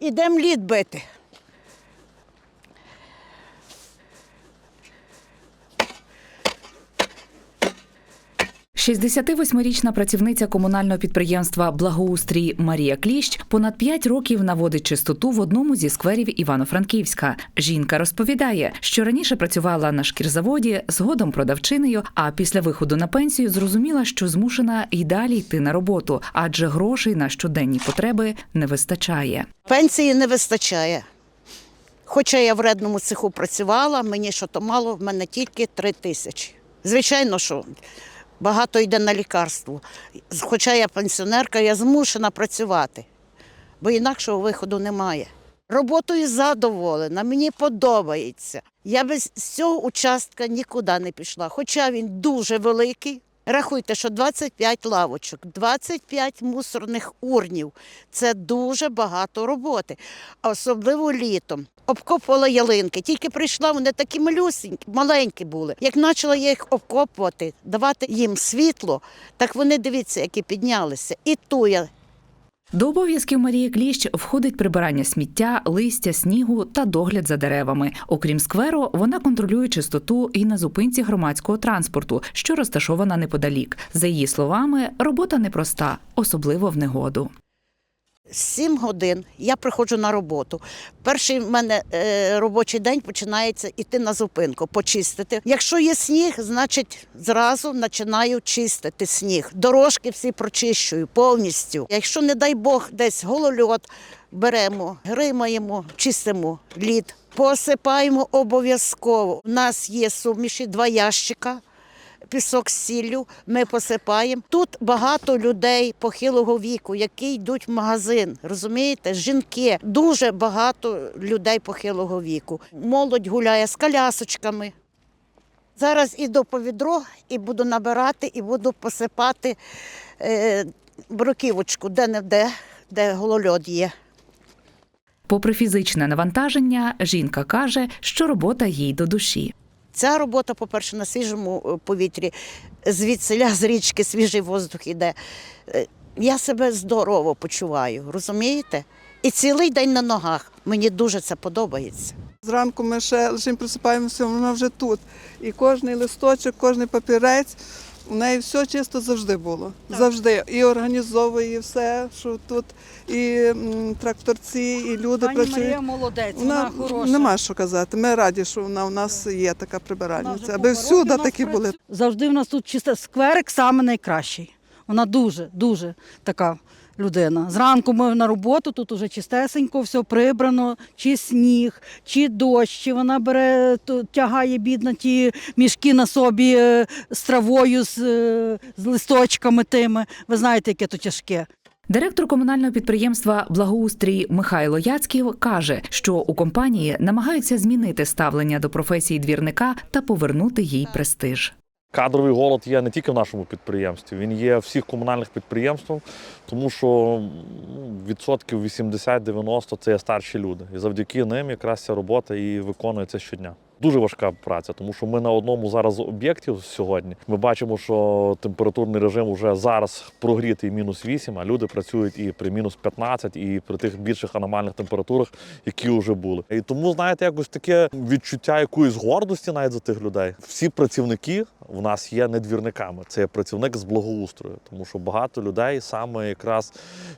Ідемо лід бити. 68-річна працівниця комунального підприємства Благоустрій Марія Кліщ понад 5 років наводить чистоту в одному зі скверів Івано-Франківська. Жінка розповідає, що раніше працювала на шкірзаводі, згодом продавчинею, а після виходу на пенсію зрозуміла, що змушена й далі йти на роботу, адже грошей на щоденні потреби не вистачає. Пенсії не вистачає. Хоча я в редному цеху працювала, мені що то мало, в мене тільки три тисячі. Звичайно, що багато йде на лікарство. Хоча я пенсіонерка, я змушена працювати, бо інакшого виходу немає. Роботою задоволена, мені подобається. Я без цього участка нікуди не пішла, хоча він дуже великий. Рахуйте, що 25 лавочок, 25 мусорних урнів це дуже багато роботи, особливо літом. Обкопувала ялинки. Тільки прийшла, вони такі малюсенькі, маленькі були. Як почала я їх обкопувати, давати їм світло, так вони дивіться, які піднялися. І ту я До обов'язків Марії Кліщ входить прибирання сміття, листя, снігу та догляд за деревами. Окрім скверу, вона контролює чистоту і на зупинці громадського транспорту, що розташована неподалік. За її словами, робота непроста, особливо в негоду. Сім годин я приходжу на роботу. Перший в мене е, робочий день починається іти на зупинку, почистити. Якщо є сніг, значить зразу починаю чистити сніг. Дорожки всі прочищую повністю. Якщо, не дай Бог, десь голольот, беремо, гримаємо, чистимо лід. Посипаємо обов'язково. У нас є суміші, два ящика пісок з сіллю, ми посипаємо. Тут багато людей похилого віку, які йдуть в магазин. Розумієте, жінки, дуже багато людей похилого віку. Молодь гуляє з колясочками. Зараз іду по відро і буду набирати, і буду посипати е, бруківочку, де-не-де, де голольод є. Попри фізичне навантаження, жінка каже, що робота їй до душі. Ця робота, по-перше, на свіжому е, повітрі, звідсиля з річки свіжий воздух іде. Е, Я себе здорово почуваю, розумієте? І цілий день на ногах. Мені дуже це подобається. Зранку ми ще лише просипаємося, вона вже тут. І кожний листочок, кожний папірець, у неї все чисто завжди було. Завжди. І організовує все, що тут, і м, тракторці, і люди Пані працюють. Марія молодець, вона, хороша. нема що казати. Ми раді, що вона у нас є така Вона прибиральниця. вже Аби всюди років у нас такі були. Завжди в нас тут чисто скверик саме найкращий. Вона дуже, дуже така людина. Зранку ми на роботу, тут уже чистесенько, все прибрано, чи сніг, чи дощ, чи вона бере, то, тягає бідна ті мішки на собі е, з травою, з, е, з листочками тими. Ви знаєте, яке то тяжке. Директор комунального підприємства Благоустрій Михайло Яцьків каже, що у компанії намагаються змінити ставлення до професії двірника та повернути їй престиж. Кадровий голод є не тільки в нашому підприємстві, він є в всіх комунальних підприємствах, тому що ну, відсотків 80-90 це є старші люди. І завдяки ним якраз ця робота і виконується щодня. Дуже важка праця, тому що ми на одному зараз з об'єктів сьогодні. Ми бачимо, що температурний режим вже зараз прогрітий мінус 8, а люди працюють і при мінус 15, і при тих більших аномальних температурах, які вже були. І тому, знаєте, якось таке відчуття якоїсь гордості навіть за тих людей. Всі працівники в нас є не двірниками, це працівник з благоустрою, тому що багато людей саме якраз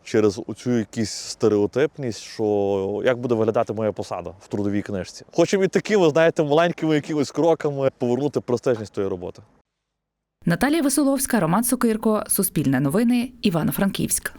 через оцю якісь стереотипність, що як буде виглядати моя посада в трудовій книжці. Хочемо і такими, знаєте, маленькими якимись кроками повернути простежність тої роботи. Наталія Веселовська, Роман Сокирко, Суспільне новини, Івано-Франківськ.